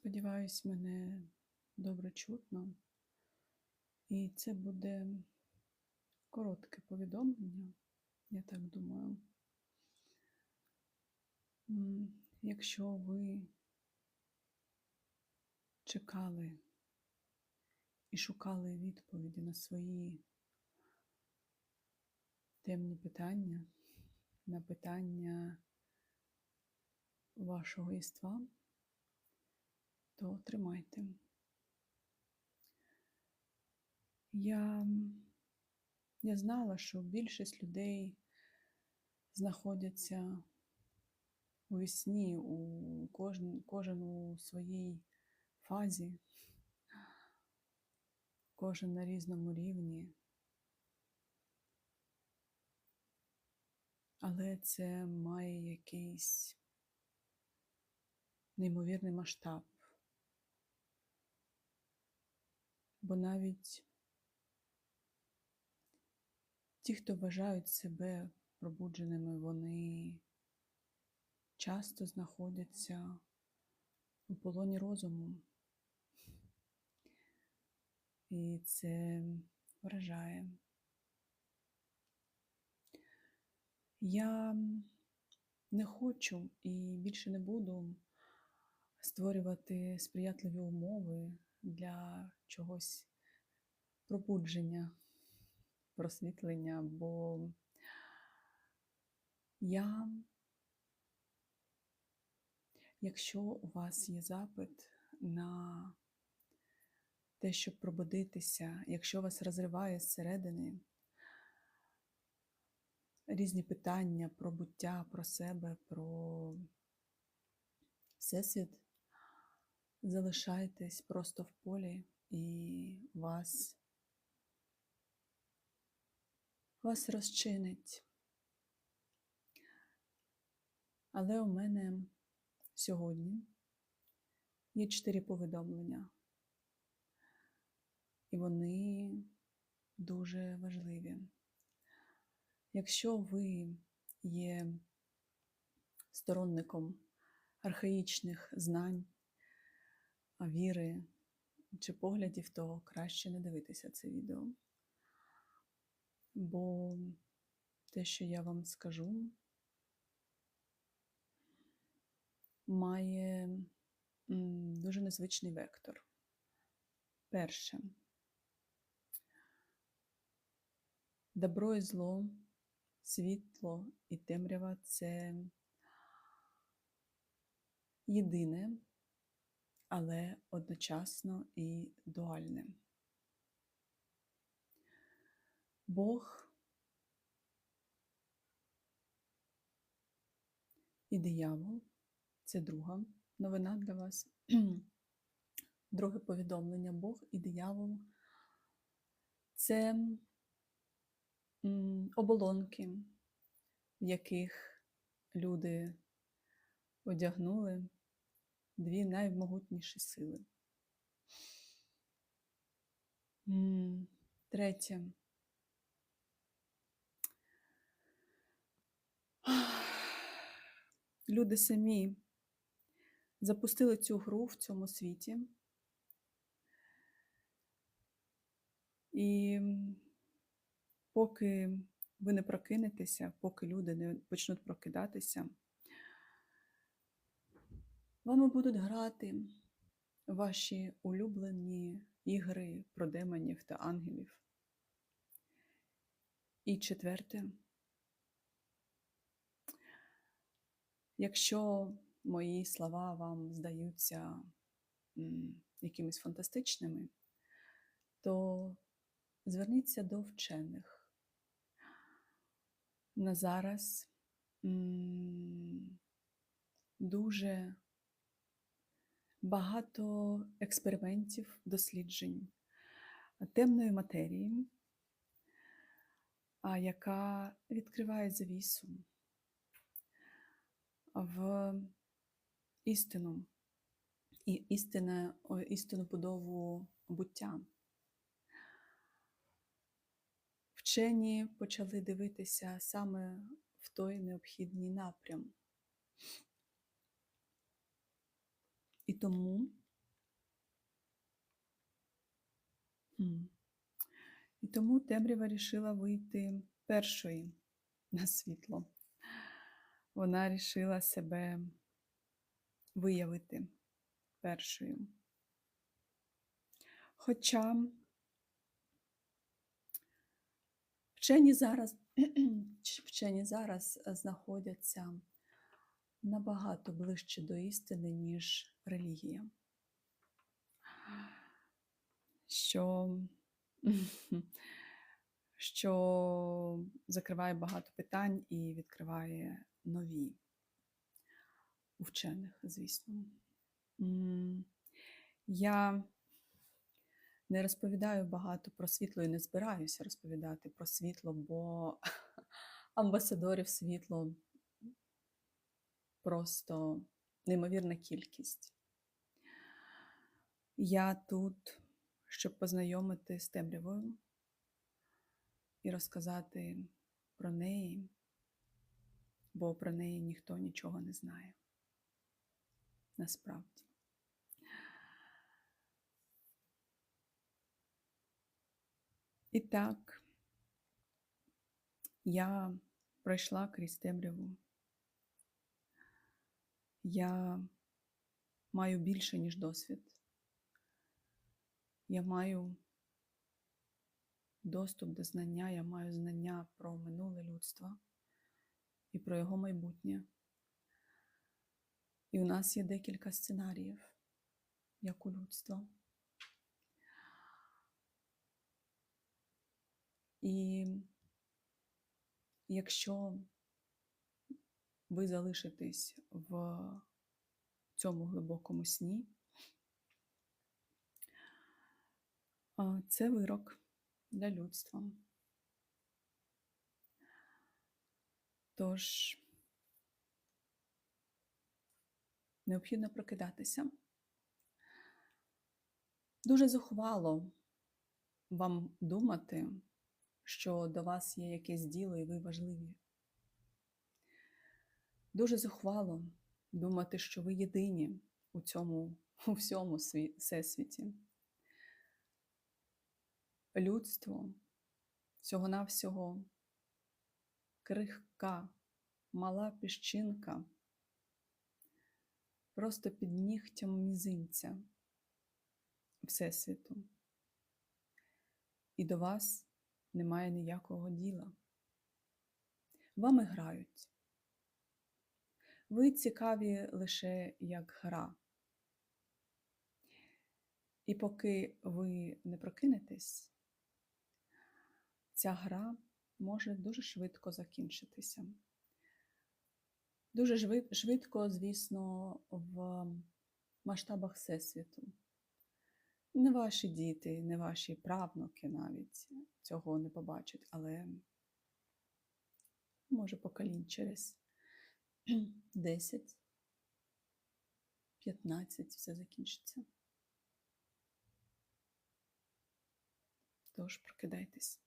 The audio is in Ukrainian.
Сподіваюсь, мене добре чутно. І це буде коротке повідомлення, я так думаю. Якщо ви чекали і шукали відповіді на свої темні питання, на питання вашого єства, то тримайте. Я, я знала, що більшість людей знаходяться у вісні, у кожен, кожен у своїй фазі, кожен на різному рівні. Але це має якийсь неймовірний масштаб. Бо навіть ті, хто вважають себе пробудженими, вони часто знаходяться у полоні розуму. І це вражає. Я не хочу і більше не буду створювати сприятливі умови для чогось пробудження, просвітлення, бо я, якщо у вас є запит на те, щоб пробудитися, якщо вас розриває зсередини різні питання про буття, про себе, про всесвіт, залишайтесь просто в полі і вас, вас розчинить. Але у мене сьогодні є чотири повідомлення, і вони дуже важливі. Якщо ви є сторонником архаїчних знань, віри чи поглядів, то краще не дивитися це відео. Бо те, що я вам скажу, має дуже незвичний вектор. Перше. Добро і зло, світло і темрява це єдине, але одночасно і дуальне. Бог і диявол це друга новина для вас. Друге повідомлення Бог і диявол це оболонки, в яких люди одягнули дві наймогутніші сили. Третє. Люди самі запустили цю гру в цьому світі. І поки ви не прокинетеся, поки люди не почнуть прокидатися, вами будуть грати ваші улюблені ігри про демонів та ангелів. І четверте, якщо мої слова вам здаються якимись фантастичними, то зверніться до вчених. На зараз дуже багато експериментів, досліджень темної матерії, яка відкриває завісу в істину і істинне, о, істинну будову буття. Вчені почали дивитися саме в той необхідний напрям тому і тому темрява рішила вийти першою на світло. Вона рішила себе виявити першою. Хоча вчені зараз, вчені зараз знаходяться набагато ближче до істини, ніж релігія. Що, що закриває багато питань і відкриває нові у вчених, звісно. Я не розповідаю багато про світло і не збираюся розповідати про світло, бо амбасадорів світло просто неймовірна кількість. Я тут, щоб познайомити з темрявою і розказати про неї, бо про неї ніхто нічого не знає. Насправді. І так, я пройшла крізь темряву. Я маю більше, ніж досвід. Я маю доступ до знання, я маю знання про минуле людство і про його майбутнє. І у нас є декілька сценаріїв, як у людства. І якщо ви залишитесь в цьому глибокому сні, це вирок для людства. Тож необхідно прокидатися. Дуже зухвало вам думати, що до вас є якесь діло і ви важливі. Дуже зухвало думати, що ви єдині у цьому у всьому сві- всесвіті. Людство всього-навсього крихка, мала піщинка, просто під нігтям мізинця Всесвіту. І до вас немає ніякого діла. Вами грають. Ви цікаві лише як гра. І поки ви не прокинетесь, ця гра може дуже швидко закінчитися. Дуже швидко, звісно, в масштабах Всесвіту. Не ваші діти, не ваші правнуки навіть цього не побачать, але може поколінь через 10, 15 все закінчиться. Тож прокидайтесь.